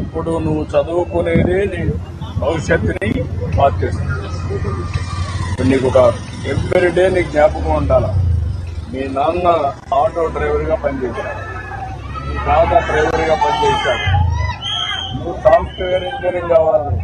ఇప్పుడు నువ్వు చదువుకునేదే నీ భవిష్యత్తుని మార్చేస్తుంది. ఇప్పుడు నీకు ఒక ఎవ్రీ డే నీకు జ్ఞాపకం ఉండాలా? మీ నాన్న ఆటో డ్రైవర్గా పనిచేశాడు. మీ తాత డ్రైవర్గా పనిచేశాడు. నువ్వు సాఫ్ట్వేర్ ఇంజనీరింగ్ కావాలి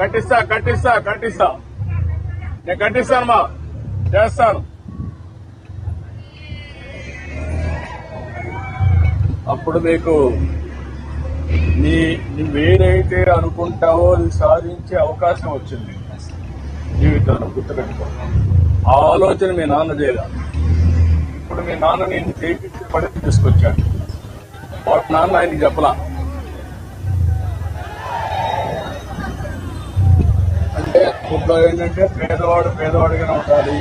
కట్టిస్తా కట్టిస్తా కట్టిస్తా. నేను కట్టిస్తాను మా చేస్తాను. అప్పుడు నీకు నీ నువ్వేదైతే అనుకుంటావో అది సాధించే అవకాశం వచ్చింది. జీవితంలో గుర్తుపెట్టుకో. ఆ ఆలోచన మీ నాన్న చేయాలి. ఇప్పుడు మీ నాన్న నేను చేపించి పడి తీసుకొచ్చాడు. వాటి నాన్న ఆయనకి చెప్పలా. అంటే ఇప్పుడు ఏంటంటే పేదవాడు పేదవాడిగానే ఉండాలి.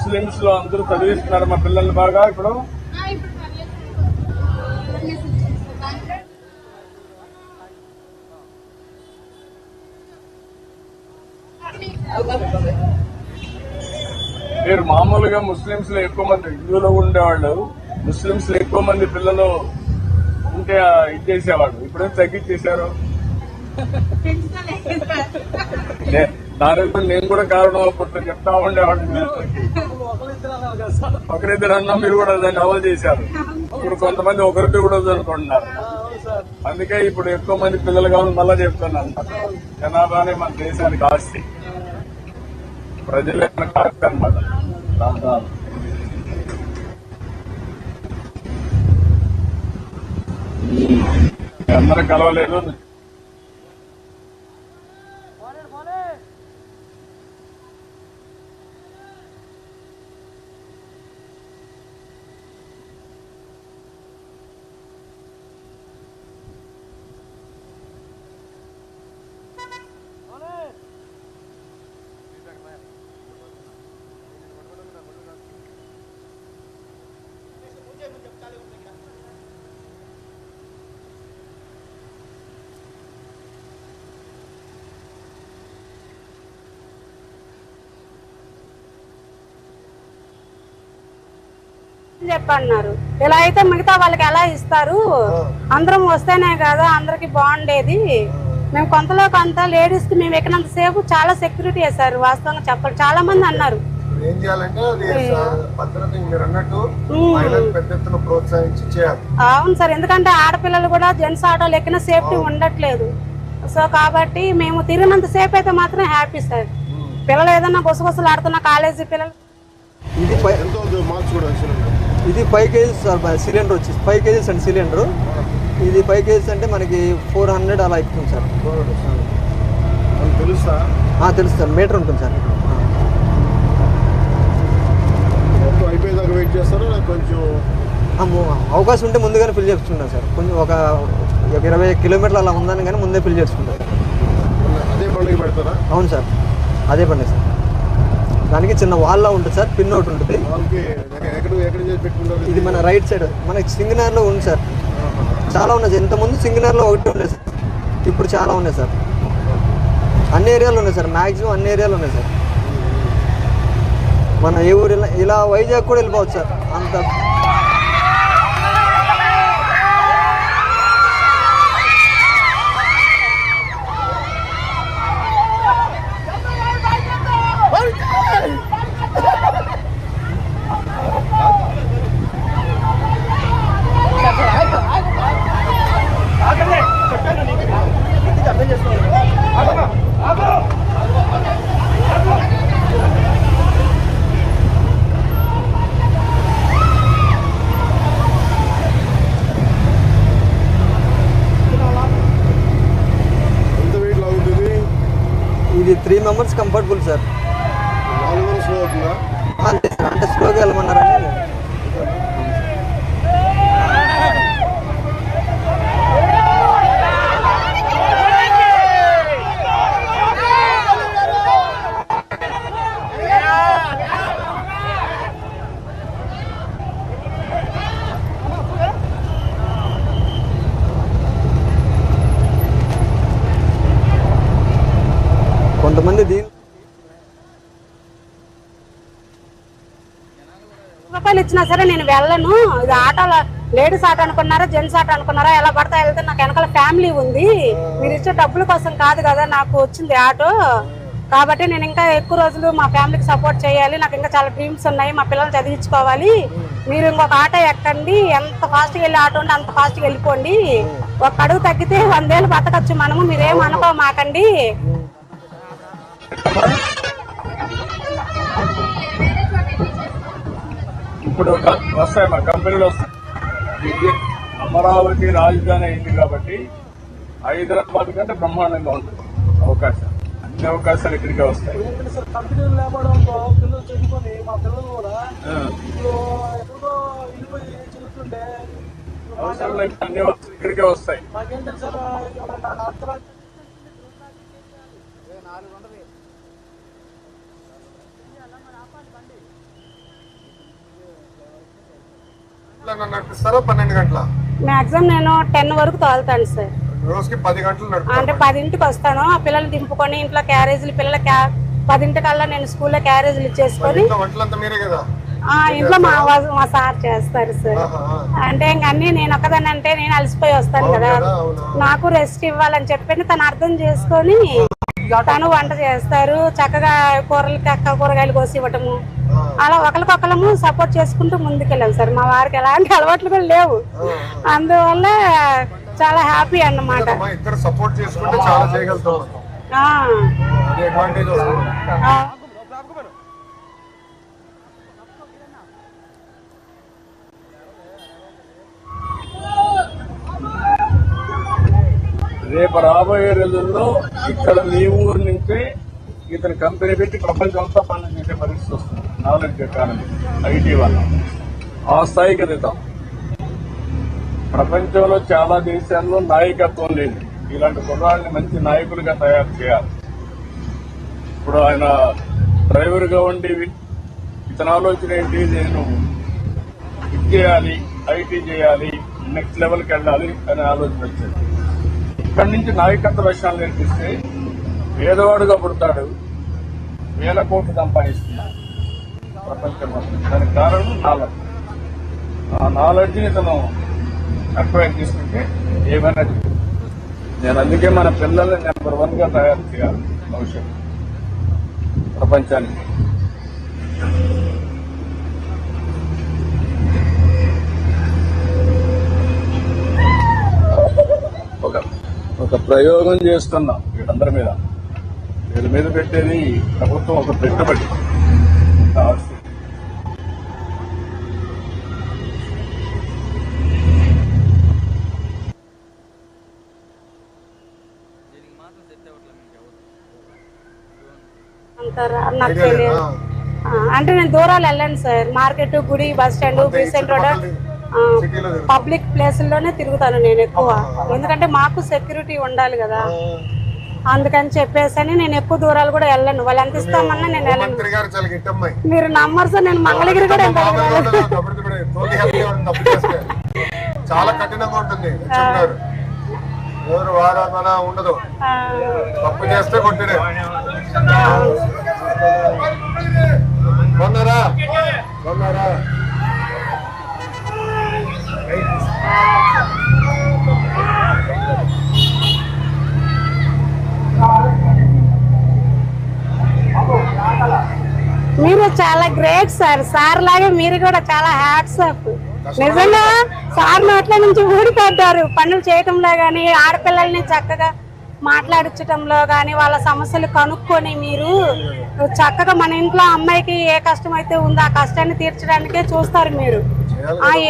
ముస్లింస్లో అందరూ చదివిస్తున్నారు మా పిల్లల్ని బాగా. ఇప్పుడు మీరు మామూలుగా ముస్లింస్లో ఎక్కువ మంది హిందువులు ఉండేవాళ్ళు ముస్లింస్లో ఎక్కువ మంది పిల్లలు ఉంటే ఇది చేసేవాళ్ళు. ఇప్పుడేం తగ్గించేశారు? దానికి నేను కూడా కారణం అప్పుడు చెప్తా ఉండేవాడిని. ఒకరిద్దరు అన్నా మీరు కూడా దాన్ని అమలు చేశారు. ఇప్పుడు కొంతమంది ఒకరికి కూడా చదువుకుంటున్నారు అందుకే ఇప్పుడు ఎక్కువ మంది పిల్లలు కావాలని మళ్ళా చెప్తున్నాను. జనాభానే మన దేశానికి ఆస్తి. ప్రజలే ఆస్తి అనమాట అందరూ కలవలేదు. చెప్పన్నారు. ఇలా అయితే మిగతా వాళ్ళకి ఎలా ఇస్తారు? అందరం వస్తేనే కదా అందరికి బాగుండేది. మేము కొంతలో కొంత లేడీస్కి మేము ఎక్కినంత సేపు చాలా సెక్యూరిటీ వేశారు వాస్తవంగా చెప్పాలి. చాలా మంది అన్నారు. ఏం చేయాలంటే అది భద్రత మీరు అన్నట్టు మహిళలు పెద్ద ఎత్తున ప్రోత్సహించి చేయాలి. అవును సార్ ఎందుకంటే ఆడపిల్లలు కూడా జెంట్స్ ఆటోలు ఎక్కిన సేఫ్టీ ఉండట్లేదు. సో కాబట్టి మేము తిరిగినంత సేపు అయితే మాత్రం హ్యాపీ సార్. పిల్లలు ఏదైనా గుసగుసలు ఆడుతున్న కాలేజీ పిల్లలు. ఇది ఇది ఫైవ్ కేజీస్ సార్ సిలిండర్ వచ్చి ఫైవ్ కేజీస్ అండి సిలిండర్. ఇది ఫైవ్ కేజీస్ అంటే మనకి ఫోర్ హండ్రెడ్ అలా ఎక్కుతుంది సార్. మనకు తెలుసా ఆ, తెలుసు సార్ మీటర్ ఉంటుంది సార్. వెయిట్ చేస్తారా కొంచెం అవకాశం ఉంటే ముందుగానే ఫిల్ చేసుకుంటాం సార్. కొంచెం ఒక ఇరవై కిలోమీటర్లు అలా ఉందని కానీ ముందే ఫిల్ చేసుకుంటాం అదే పండుగ పెడతారా? అవును సార్. అదే పండి సార్. దానికి చిన్న వాల్లా ఉంటుంది సార్ పిన్ ఒకటి ఉంటుంది. ఇది మన రైట్ సైడ్ మనకి సింగనర్లో ఉంది సార్. చాలా ఉన్నాయి సార్. ఇంతకుముందు సింగనర్లో ఒకటి ఉండేది సార్. ఇప్పుడు చాలా ఉన్నాయి సార్. అన్ని ఏరియాలు ఉన్నాయి సార్. మ్యాక్సిమం అన్ని ఏరియాలు ఉన్నాయి సార్. మన ఏ ఊరు ఇలా- వైజాగ్ కూడా వెళ్ళిపోవచ్చు సార్. అంత ఇది త్రీ మెంబర్స్ కంఫర్టబుల్ సార్ అంటే స్లోగా వెళ్ళమన్నారని వచ్చినా సరే నేను వెళ్ళను. ఇది ఆటోలో లేడీస్ ఆటో అనుకున్నారా జెంట్స్ ఆటో అనుకున్నారా ఎలా పడతా వెళ్తే నాకు వెనకాల ఫ్యామిలీ ఉంది. మీరు ఇచ్చే డబ్బుల కోసం కాదు కదా నాకు వచ్చింది ఆటో. కాబట్టి నేను ఇంకా ఎక్కువ రోజులు మా ఫ్యామిలీకి సపోర్ట్ చేయాలి. నాకు ఇంకా చాలా డ్రీమ్స్ ఉన్నాయి. మా పిల్లల్ని చదివించుకోవాలి. మీరు ఇంకొక ఆటో ఎక్కండి. ఎంత ఫాస్ట్గా వెళ్ళి ఆటో ఉంటే అంత ఫాస్ట్గా వెళ్ళిపోండి. ఒక అడుగు తగ్గితే వందేళ్ళు బతకచ్చు మనము. మీరేం అనుకో మాకండి ఇప్పుడు వస్తాయి మా కంపెనీలు వస్తాయి. అమరావతి రాజధాని అయింది కాబట్టి హైదరాబాద్ కంటే బ్రహ్మాండంగా ఉంటుంది. అవకాశం అన్ని అవకాశాలు ఇక్కడికే వస్తాయి. సార్ కంపెనీలు లేపడంతో పిల్లలు చదువుకొని మా పిల్లలు కూడా ఆ, ఇప్పుడు ఎక్కడో వెళ్ళిపోయి చదువుతుంటే అవసరం లేదు అన్ని ఇక్కడికే వస్తాయి. మాకేంటంటే సార్ అర్థరాత్రి ఇట్లా నన్ను నడిపిస్తారా పన్నెండు గంటల? మాక్సిమం నేను టెన్ వరకు తోలుతాను సార్. రోజుకి పది గంటలు అంటే పదింటికి వస్తాను. ఆ పిల్లలు దింపుకొని ఇంట్లో క్యారేజీలు పిల్లల పదింటికల్లా నేను స్కూల్లో క్యారేజీలు ఇచ్చేసుకొని ఇంట్లో మా మా సార్ చేస్తారు సార్. అంటే ఇంక అన్ని నేను ఒక్కదాన్ని అంటే నేను అలసిపోయి వస్తాను కదా. నాకు రెస్ట్ ఇవ్వాలని చెప్పి తను అర్థం చేసుకొని తను వంట చేస్తారు. చక్కగా కూరలు కూరగాయలు కోసి ఇవ్వటము. అలా ఒకరికొకరము సపోర్ట్ చేసుకుంటూ ముందుకెళ్ళాం సార్. మా వారికి ఎలాంటి అలవాట్లు కూడా లేవు. అందువల్ల చాలా హ్యాపీ అన్నమాట. రేపు రాబోయే రోజుల్లో ఇక్కడ మీ ఊరు నుంచే ఇతను కంపెనీ పెట్టి ప్రపంచం అంతా పనులు చేసే పరిస్థితి వస్తుంది. నాలెడ్జ్ ఎకానమీ ఐటీ వల్ల. ఆ స్థాయికి ఎదుగుతాం. ప్రపంచంలో చాలా దేశాల్లో నాయకత్వం లేదు. ఇలాంటి కుర్రాళ్ళని మంచి నాయకులుగా తయారు చేయాలి. ఇప్పుడు ఆయన డ్రైవర్గా ఉండి ఇతని ఆలోచన ఏంటి? నేను ఇది చేయాలి ఐటీ చేయాలి నెక్స్ట్ లెవెల్కి వెళ్ళాలి అనే ఆలోచన వచ్చింది. ఇక్కడి నుంచి నాయకత్వ లక్ష్యాలు నేర్పిస్తే పేదవాడుగా పుడతాడు. వేల కోట్లు సంపాదిస్తున్నాడు. ప్రపంచం దానికి కారణం నాలెడ్జ్. ఆ నాలెడ్జ్ని తను అక్వైర్ చేసుకుంటే ఏమైనా నేను అందుకే మన పిల్లల్ని నెంబర్ వన్గా తయారు చేయాలి భవిష్యత్తు. ప్రపంచానికి. ఒక ఒక ప్రయోగం చేస్తున్నాం వీళ్ళందరి మీద. వీళ్ళ మీద పెట్టేది ప్రభుత్వం ఒక పెట్టుబడి. నాకు తెలియదు. అంటే నేను దూరాలు వెళ్ళాను సార్. మార్కెట్ గుడి bus stand Besant road. Public ప్లేసుల్లోనే తిరుగుతాను నేను ఎక్కువ. ఎందుకంటే మాకు సెక్యూరిటీ ఉండాలి కదా. అందుకని చెప్పేసి నేను ఎక్కువ దూరాలు కూడా వెళ్ళను. వాళ్ళు ఎంత ఇస్తామన్నా నేను వెళ్ళను. మీరు నమ్మరు సార్ నేను మంగళగిరి కూడా చాలా కఠినంగా ఉంటుంది ఎవరు వారాల ఉండదు. తప్పు చేస్తే కొట్టినే. కొన్నారా కొన్నారా మీరు చాలా గ్రేట్ సార్ సార్ లాగే మీరు కూడా చాలా హ్యాట్స్ అప్ నిజంగా సార్ నోట్ల నుంచి ఊడిపడ్డారు. పనులు చేయటంలో కానీ ఆడపిల్లల్ని చక్కగా మాట్లాడించటంలో కానీ వాళ్ళ సమస్యలు కనుక్కొని మీరు చక్కగా మన ఇంట్లో అమ్మాయికి ఏ కష్టం అయితే ఉందో ఆ కష్టాన్ని తీర్చడానికే చూస్తారు మీరు.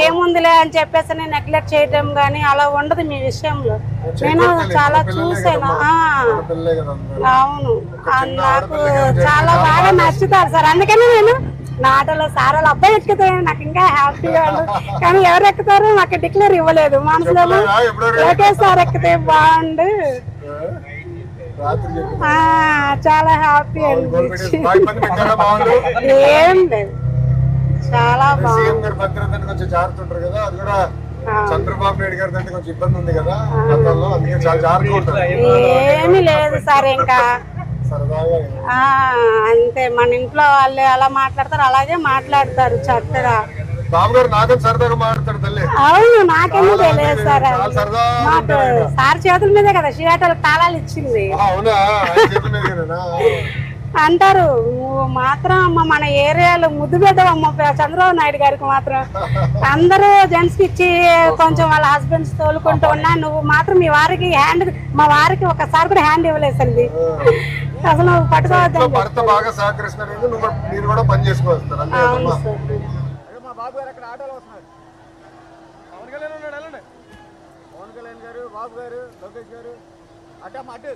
ఏముందిలే అని చెప్పేసి నెగ్లెక్ట్ చేయటం గాని అలా ఉండదు మీ విషయంలో. నేను చాలా చూసాను. అవును. నాకు చాలా బాగా నచ్చుతారు సార్. అందుకని నేను నా ఆటోలో సార్ వాళ్ళ అబ్బాయి ఎక్కితే నాకు ఇంకా హ్యాపీగా కానీ ఎవరు ఎక్కుతారో నాకు డిక్లేర్ ఇవ్వలేదు. మనసులో లోకేష్ సార్ ఎక్కితే బాగుండు. చాలా హ్యాపీ బాగుండు ఏం లేదు. చాలా బాగుంది. సీఎం గారు భద్రతని కొంచెం జాగ్రత్త ఉంటారు కదా. అది కూడా చంద్రబాబు నాయుడు గారి అంటే కొంచెం ఇబ్బంది ఉంది కదా గతంలో. అందుకే చాలా జాగ్రత్తగా ఉంటారు. ఏమీ లేదు సార్ ఇంకా సరదాగా. ఆ అంతే. మన ఇంట్లో వాళ్ళు ఎలా మాట్లాడతారు అలాగే మాట్లాడతారు చక్కగా. బాబు గారు నాకని సరదాగా మాట్లాడతాడు తల్లి? అవును నాకేమో తెలియదు సార్. మాకు. సార్ చేతుల మీదే కదా షియాటలు తాళాలు ఇచ్చింది. అవునా? చేతుల? అంటారు. నువ్వు మాత్రం అమ్మ మన ఏరియాలో ముద్దు పెట్టవమ్మ చంద్రబాబు నాయుడు గారికి మాత్రం. అందరూ జెంట్స్కి ఇచ్చి కొంచెం వాళ్ళ హస్బెండ్స్ తోలుకుంటూ ఉన్నా నువ్వు మాత్రం మీ వారికి హ్యాండ్ మా వారికి ఒకసారి కూడా హ్యాండ్ ఇవ్వలేసండి అసలు నువ్వు ఇంట్లో పట్టుకోవద్దని భర్త బాగా సహకరిస్తున్నారు నువ్వు కూడా- మీరు కూడా పని చేసుకోవస్తారు అంతే అవును కదమ్మా సార్ మా బాబు గారు అక్కడ ఆటోలో వస్తున్నారు? పవన్ కళ్యాణ్ ఉన్నాడు వెళ్ళండి. పవన్ కళ్యాణ్ గారు బాబు గారు లోకేష్ గారు అడ్డమ్మ అడ్డు